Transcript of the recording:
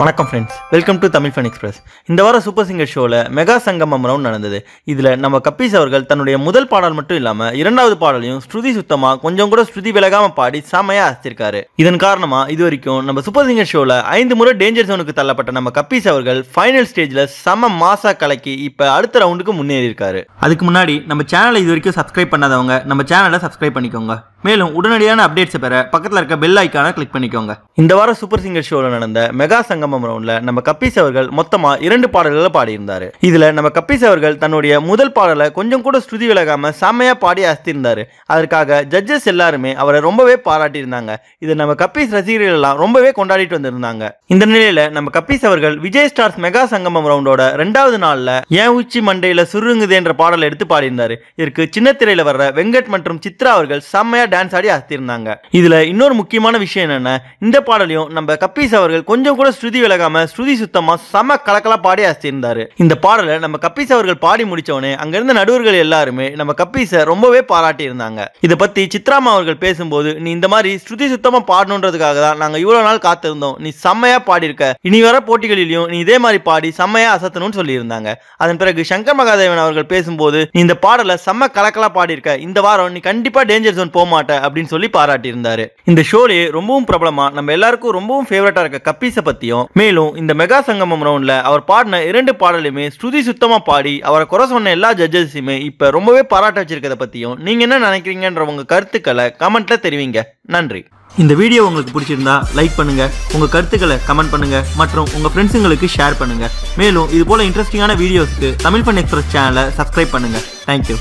வணக்கம் friends welcome to Tamil fun express இந்த வாரம் சூப்பர் சிங்கர் ஷோவில் மெகா சங்கமம் ரவுண்ட் நடந்தது. இதில் நம்ம கப்பீஸ் அவர்கள் தன்னுடைய முதல் பாடல் மட்டும் இல்லாமல் இரண்டாவது பாடலையும் ஸ்ருதி சுத்தமாக கொஞ்சம் கூட ஸ்ருதி விலகாமல் பாடி செமையாக அசிச்சிருக்காரு இதன் காரணமாக இது வரைக்கும் நம்ம சூப்பர் சிங்கர் ஷோவில் ஐந்து முறை டேஞ்சர் ஜோனுக்கு தள்ளப்பட்ட நம்ம கப்பீஸ் அவர்கள் ஃபைனல் ஸ்டேஜில் செம மாசா கலக்கி இப்போ அடுத்த ரவுண்டுக்கு முன்னேறி இருக்காரு அதுக்கு முன்னாடி நம்ம சேனலை இது வரைக்கும் சப்ஸ்கிரைப் பண்ணாதவங்க நம்ம சேனலை சப்ஸ்கிரைப் பண்ணிக்கோங்க. மேலும் உடனடியான அப்டேட்ஸை பெற பக்கத்தில் இருக்க பெல் ஐக்கானை கிளிக் பண்ணிக்கோங்க. இந்த வாரம் சூப்பர் சிங்கர் ஷோவில் நடந்த மெகா சங்கமம் ரவுண்டில் நம்ம கப்பீஸ் அவர்கள் மொத்தமாக இரண்டு பாடல்களை பாடியிருந்தார். இதில் நம்ம கப்பீஸ் அவர்கள் தன்னுடைய முதல் பாடலை கொஞ்சம் கூட ஸ்ருதி விலகாமல் செம்மையாக பாடி அசத்திருந்தார் அதற்காக ஜட்ஜஸ் எல்லாருமே அவரை ரொம்பவே பாராட்டியிருந்தாங்க. இதை நம்ம கப்பீஸ் ரசிகர்கள் எல்லாம் ரொம்பவே கொண்டாடிட்டு வந்திருந்தாங்க. இந்த நிலையில் நம்ம கப்பீஸ் அவர்கள் விஜய் ஸ்டார்ஸ் மெகா சங்கமம் ரவுண்டோட ரெண்டாவது நாளில் ஏன் உச்சி மண்டையில் சுருங்குது என்ற பாடலை எடுத்து பாடியிருந்தார். இதற்கு சின்ன திரையில வர்ற வெங்கட் மற்றும் சித்ரா அவர்கள் செம்மையாக டான்ஸ் ஆடி அசத்திருந்தாங்க. இதுல இன்னொரு முக்கியமான விஷயம் என்னென்ன இந்த பாடலையும் நம்ம கப்பீஸ் அவர்கள் கொஞ்சம் கூட ஸ்ருதி விலகாம ஸ்ருதி சுத்தமாக செம கலக்கலா பாடி அசத்திருந்தாரு. இந்த பாடலை நம்ம கப்பீஸ் அவர்கள் பாடி முடித்தவொடனே அங்கேருந்த நடுவர்கள் எல்லாருமே நம்ம கப்பீஸை ரொம்பவே பாராட்டி இருந்தாங்க இதை பத்தி சித்ராமா அவர்கள் பேசும்போது நீ இந்த மாதிரி ஸ்ருதி சுத்தமாக பாடணுன்றதுக்காக தான் நாங்கள் இவ்வளோ நாள் காத்திருந்தோம். நீ செம்மையா பாடியிருக்க. இனி வர போட்டிகளிலும் நீ இதே மாதிரி பாடி செம்மையா அசத்தணும்னு சொல்லியிருந்தாங்க. அதன் பிறகு சங்கர் மகாதேவன் அவர்கள் பேசும்போது நீ இந்த பாடலை செம்ம கலக்கலாக பாடியிருக்க. இந்த வாரம் நீ கண்டிப்பா டேஞ்சர் ஜோன் போமா மாட்ட அப்படின்னு சொல்லி பாராட்டியிருந்தாரு. இந்த ஷோலே ரொம்பவும் பிரபலமா நம்ம எல்லாருக்கும் ரொம்பவும் ஃபேவரட்டா இருக்க கப்பீஸை பத்தியும் மேலும் இந்த மெகா சங்கமம் ரவுண்ட்ல அவர் பாடின இரண்டு பாடலுமே ஸ்ருதி சுத்தமா பாடி அவரை குறை சொன்ன எல்லா ஜட்ஜஸுமே இப்ப ரொம்பவே பாராட்ட வச்சிருக்கத பத்தியும் நீங்க என்ன நினைக்கிறீங்கன்ற உங்க கருத்துக்களை கமெண்ட்ல தெரிவிங்க. நன்றி. இந்த வீடியோ உங்களுக்கு பிடிச்சிருந்தா லைக் பண்ணுங்க உங்க கருத்துக்களை கமெண்ட் பண்ணுங்க மற்றும் உங்க ஃப்ரெண்ட்ஸுங்களுக்கு ஷேர் பண்ணுங்க. மேலும் இது போல இன்ட்ரெஸ்டிங்கான வீடியோஸ்க்கு தமிழ் ஃபன் எக்ஸ்பிரஸ் சேனலை சப்ஸ்கிரைப் பண்ணுங்க. Thank you